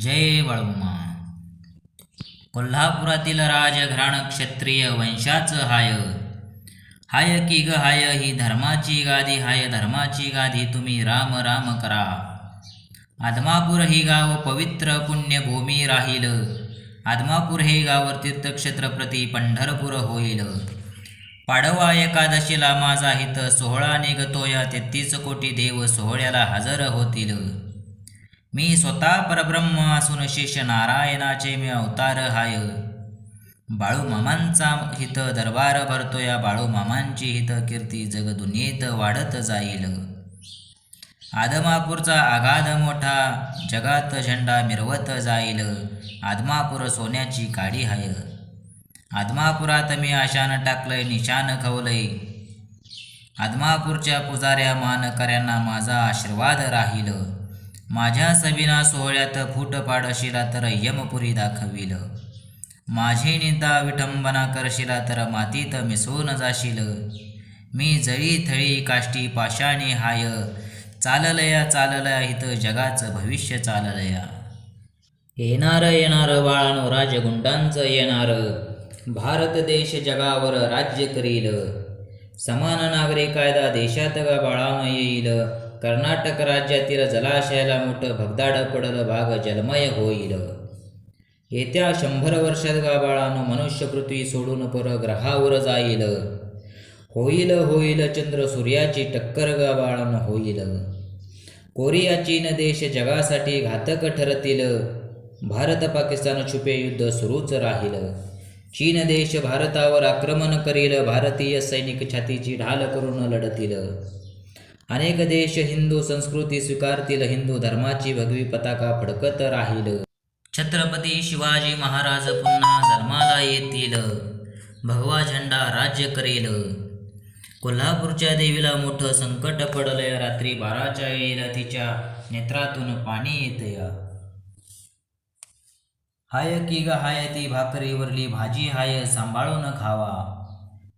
जय बाळूमा कोल्हापुरातील राजघराण क्षत्रिय वंशाचं हाय. हाय की ग हाय ही धर्माची गादी हाय धर्माची गादी तुम्ही राम राम करा. आदमापूर ही गाव पवित्र पुण्यभूमी राहील. आदमापूर हे गाव तीर्थक्षेत्रप्रती पंढरपूर होईल. पाडवा एकादशीला माझा हित सोहळा निघतोया तेहतीस कोटी देव सोहळ्याला हजर होतील. मी स्वतः परब्रह्म असून शेष नारायणाचे मी अवतार हाय. बाळू मामांचा हित दरबार भरतो या बाळू मामांची हित कीर्ती जगदुनियेत वाढत जाईल. आदमापूरचा आघाध मोठा जगात झेंडा मिरवत जाईल. आदमापूर सोन्याची काडी हाय. आदमापुरात मी आशान टाकलंय निशान खवलंय. आदमापूरच्या पुजाऱ्या मानकऱ्यांना माझा आशीर्वाद राहील. माझ्या सबिना सोहळ्यात फूट पाडशिला तर यमपुरी दाखविल. माझी निंदा विठंबना करशिला तर मातीत मिसळून जाशील. मी जळी थळी काष्टी पाषाणी हाय चाललया चाललया इथं जगाचं भविष्य चाललया. येणार येणार बाळानो राजगुंडांचं येणार. भारत देश जगावर राज्य करील. समान नागरी कायदा देशात गा बाळानं येईल. कर्नाटक राज्यातील जलाशयाला मोठं भगदाड पडलं भाग जलमय होईल येत्या शंभर वर्षात गाबाळानं मनुष्य पृथ्वी सोडून पर ग्रहावर जाईल होईल होईल चंद्र सूर्याची टक्कर गाबाळानं होईल कोरिया चीन देश जगासाठी घातक ठरतील भारत पाकिस्तान छुपे युद्ध सुरूच राहील चीन देश भारतावर आक्रमण करील भारतीय सैनिक छातीची ढाल करून लढतील अनेक देश हिंदू संस्कृती स्वीकारतील हिंदू धर्माची भगवी पताका फडकत राहील. छत्रपती शिवाजी महाराज पुन्हा जन्माला येतील. भगवा झेंडा राज्य करेल. कोल्हापूरच्या देवीला मोठं संकट पडलं रात्री बाराच्या येईल तिच्या नेत्रातून पाणी येतय. हाय की ग हाय ती भाकरीवरली भाजी हाय सांभाळून खावा.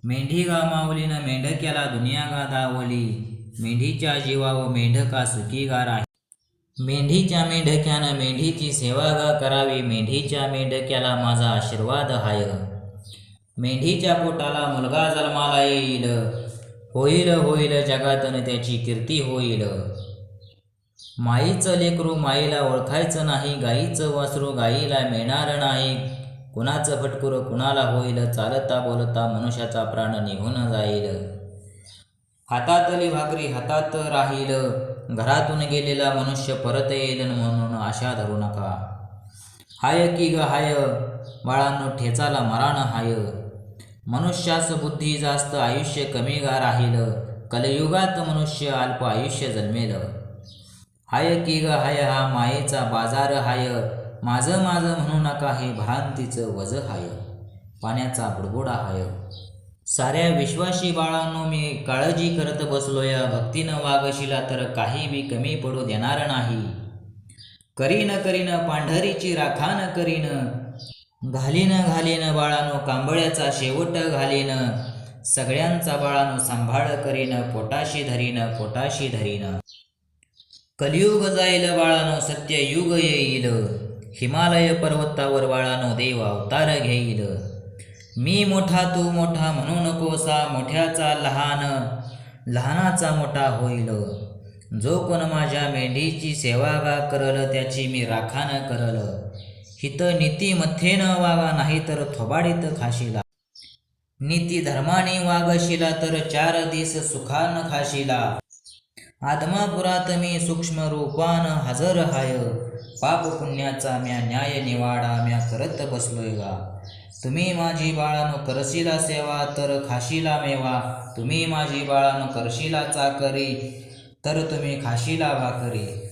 मेंढी गा माऊलीनं मेंढक्याला दुनिया गा दावली मेंढीच्या जीवा व मेंढका सुखीगार आहे. मेंढीच्या मेंढक्यानं मेंढीची सेवा गा करावी. मेंढीच्या मेंढक्याला माझा आशीर्वाद हाय मेंढीच्या पोटाला मुलगा जन्माला येईल. होईल होईल जगातन त्याची कीर्ती होईल. माईचं लेकरू माईला ओळखायचं नाही. गाईचं वासरू गाईला मिळणार नाही. कुणाचं फटकुरं कुणाला होईल? चालता बोलता मनुष्याचा प्राण निघून जाईल. हातातली भाकरी हातात राहील. घरातून गेलेला मनुष्य परत येईल म्हणून आशा धरू नका. हाय की ग हाय? बाळांनो ठेचाला मराण हाय. मनुष्यास बुद्धी जास्त आयुष्य कमी गा राहील. कलयुगात मनुष्य अल्प आयुष्य जन्मेल. हाय की ग हाय? हा मायेचा बाजार हाय. माझं माझं म्हणू नका हे भ्रांतीचं वज हाय. पाण्याचा बुडबुडा हाय. साऱ्या विश्वासी बाळांनो मी काळजी करत बसलो या भक्तीनं वागशिला तर काही बी कमी पडू देणार नाही. करीन करीन पांढरीची राखान करीन. घालीन घालीन बाळानो कांबळ्याचा शेवट घालीन. सगळ्यांचा बाळानो सांभाळ करीन पोटाशी धरीन पोटाशी धरीन. कलियुग जाईल बाळानो सत्य युग येईल. हिमालय पर्वतावर बाळानो देव अवतार घेईल. मी मोठा तू मोठा म्हणू नकोसा मोठ्याचा लहान लहानाचा मोठा होईल. जो कोण माझ्या मेंढीची सेवा गा करल त्याची मी राखान करल. हित नीतीमथ्येन वागा नाही तर थोबाडीत खाशीला. नीती धर्माने वागशिला तर चार दिस सुखान खाशीला. आत्मापुरात मी सूक्ष्म रूपान हजर हाय. पाप पुण्याचा म्या न्याय निवाडा म्या करत बसलोय गा. तुम्ही माझी बाळानो करशिला सेवा तर खाशीला मेवा. तुम्ही माझी बाळानो करशिला चाकरी तर तुम्ही खाशीला भाकरी.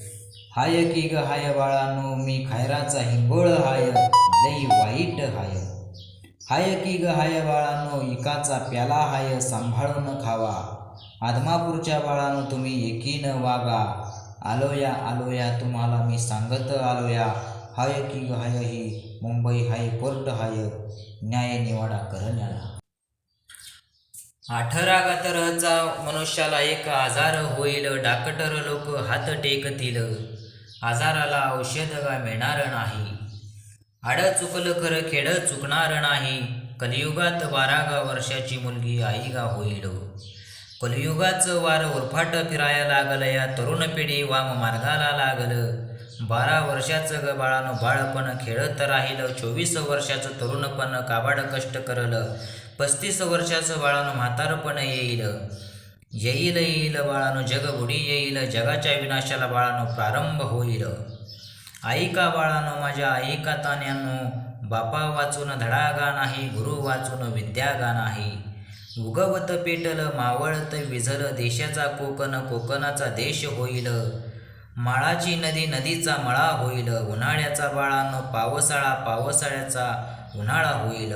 हाय की ग हाय बाळानो मी खायराचा हिंगोळ हाय लई वाईट हाय. हाय की ग हाय बाळानो इकाचा प्याला हाय सांभाळून खावा. आदमापूरच्या बाळानो तुम्ही एकीनं वागा. आलोया आलोया तुम्हाला मी सांगत आलोया. हाय की हाय ही मुंबई हाय कोर्ट हाय. न्याय निवाडा करण्याला. अठरा गतरचा मनुष्याला एक आजार होईल डाकटर लोक हात टेकतील. आजाराला औषध का मिळणार नाही? आड चुकलं खरं खेड चुकणार नाही. कलियुगात बारागा वर्षाची मुलगी आई गा होईल. कलियुगाचं वार उरफाट फिरायला लागलं या तरुण पिढी वाम मार्गाला लागलं. बारा वर्षाचं ग बाळानं बाळपण खेळत राहिलं चोवीस वर्षाचं तरुणपण काबाड कष्ट करलं पस्तीस वर्षाचं बाळानं म्हातारपण येईल. येईल येईल बाळानं जग बुडी येईल जगाच्या विनाशाला बाळानं प्रारंभ होईल. ऐका बाळानं माझ्या ऐका तान्यानो बापा वाचून धडागा नाही गुरु वाचून विद्यागा नाही उगवत पेटल मावळत विझल देशाचा कोकण कोकणाचा देश होईल. माळाची नदी नदीचा मळा होईल. उन्हाळ्याचा बाळानो पावसाळा पावसाळ्याचा उन्हाळा होईल.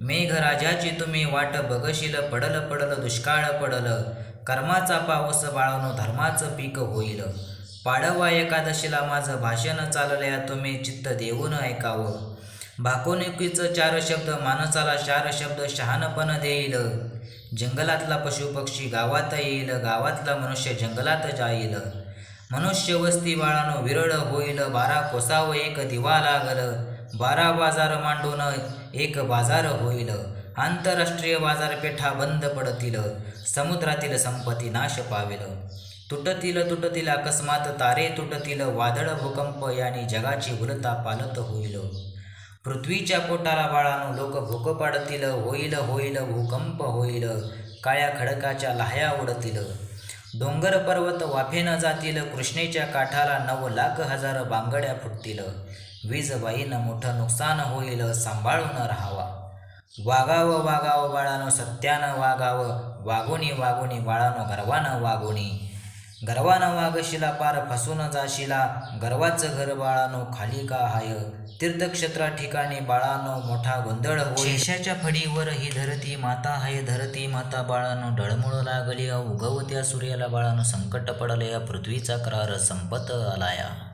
मेघराजाची तुम्ही वाट बघशील पडल पडल दुष्काळ पडल. कर्माचा पाऊस बाळानो धर्माचं पीक होईल. पाडवा एकादशीला माझं भाषण चालल्या तुम्ही चित्त देऊन ऐकावं. भाकोनिकीचं चार शब्द माणसाला चार शब्द शहाणपण देईल. जंगलातला पशुपक्षी गावात येईल गावातला मनुष्य जंगलात जाईल. मनुष्य वस्ती बाळानो विरळ होईल बारा कोसाव एक दिवा लागल. बारा बाजार मांडून एक बाजार होईल. आंतरराष्ट्रीय बाजारपेठा बंद पडतील समुद्रातील संपत्ती नाश पावेल. तुटतील तुटतील अकस्मात तारे तुटतील वादळ भूकंप याने जगाची उलता पालत होईल. पृथ्वीच्या पोटाला बाळानो लोक भोक पाडतील होईल होईल भूकंप होईल काळ्या खडकाच्या लाह्या उडतील. डोंगर पर्वत वाफेनं जातील कृष्णेच्या काठाला नऊ लाख हजार बांगड्या फुटतील. वीजबाईनं मोठं नुकसान होईल सांभाळून राहावा. वागावं वागावं बाळानं सत्यानं वागावं वागुनी वागुनी बाळानं गर्वानं वागुनी. गर्वानं वागशिला पार फसून जाशिला. गर्वाचं घर बाळानो खाली का हाय? तीर्थक्षेत्रा ठिकाणी बाळानो मोठा गोंधळ शेषाच्या फडीवर ही धरती माता हाय. धरती माता बाळानो ढळमुळ लागली. उगवत्या सूर्याला बाळानो संकट पडले या पृथ्वीचा करार संपत आलाया.